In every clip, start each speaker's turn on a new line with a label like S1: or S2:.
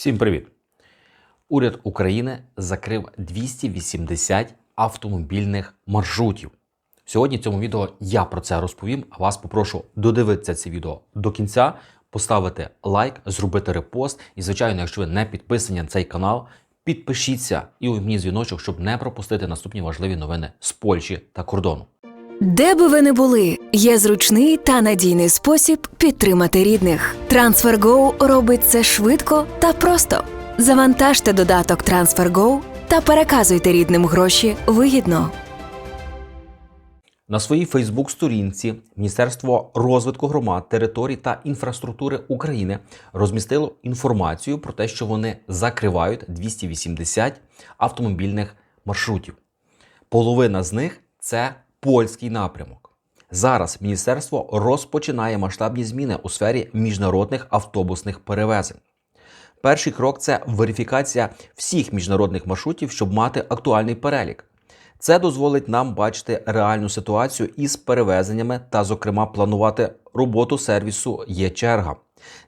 S1: Всім привіт! Уряд України закрив 280 автомобільних маршрутів. Сьогодні в цьому відео я про це розповім, а вас попрошу додивитися це відео до кінця, поставити лайк, зробити репост. І, звичайно, якщо ви не підписані на цей канал, підпишіться і увімкніть дзвіночок, щоб не пропустити наступні важливі новини з Польщі та кордону.
S2: Де би ви не були, є зручний та надійний спосіб підтримати рідних. TransferGo робить це швидко та просто. Завантажте додаток TransferGo та переказуйте рідним гроші вигідно.
S1: На своїй Фейсбук-сторінці Міністерство розвитку громад, територій та інфраструктури України розмістило інформацію про те, що вони закривають 280 автомобільних маршрутів. Половина з них це польський напрямок. Зараз міністерство розпочинає масштабні зміни у сфері міжнародних автобусних перевезень. Перший крок це верифікація всіх міжнародних маршрутів, щоб мати актуальний перелік. Це дозволить нам бачити реальну ситуацію із перевезеннями та, зокрема, планувати роботу сервісу є черга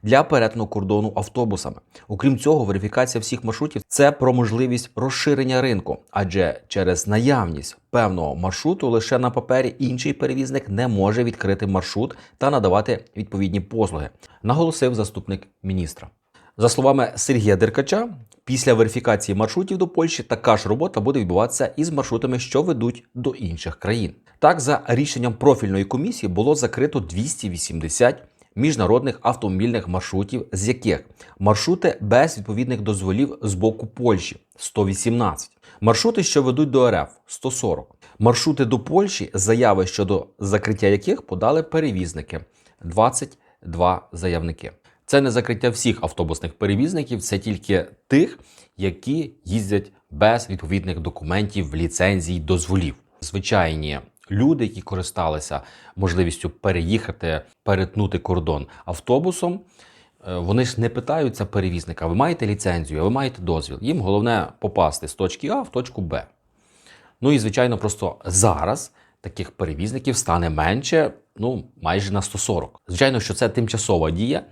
S1: для перетину кордону автобусами. Окрім цього, верифікація всіх маршрутів це про можливість розширення ринку, адже через наявність певного маршруту лише на папері інший перевізник не може відкрити маршрут та надавати відповідні послуги, наголосив заступник міністра. За словами Сергія Деркача, після верифікації маршрутів до Польщі така ж робота буде відбуватися із маршрутами, що ведуть до інших країн. Так, за рішенням профільної комісії було закрито 280 міжнародних автомобільних маршрутів, з яких маршрути без відповідних дозволів з боку Польщі 118, маршрути, що ведуть до РФ 140, маршрути до Польщі, заяви щодо закриття яких подали перевізники 22 заявники. Це не закриття всіх автобусних перевізників, це тільки тих, які їздять без відповідних документів, ліцензій, дозволів. Звичайні люди, які користалися можливістю переїхати, перетнути кордон автобусом. е, Вони ж не питаються перевізника, ви маєте ліцензію, ви маєте дозвіл. Їм головне попасти з точки А в точку Б. Ну і звичайно, просто зараз таких перевізників стане менше, ну майже на 140. Звичайно, що це тимчасова дія.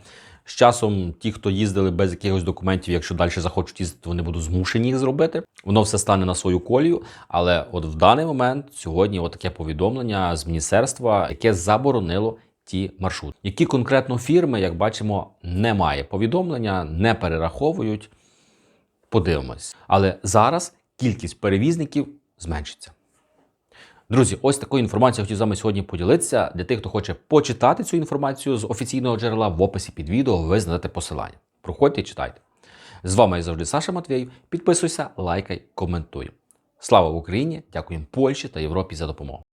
S1: З часом ті, хто їздили без якихось документів, якщо далі захочуть їздити, вони будуть змушені їх зробити. Воно все стане на свою колію. Але от в даний момент сьогодні таке повідомлення з міністерства, яке заборонило ті маршрути. Які конкретно фірми, як бачимо, немає повідомлення, не перераховують. Подивимось. Але зараз кількість перевізників зменшиться. Друзі, ось такою інформацією хотів з вами сьогодні поділитися. Для тих, хто хоче почитати цю інформацію з офіційного джерела, в описі під відео ви знайдете посилання. Проходьте і читайте. З вами я завжди Саша Матвєєв. Підписуйся, лайкай, коментуй. Слава Україні! Дякуємо Польщі та Європі за допомогу.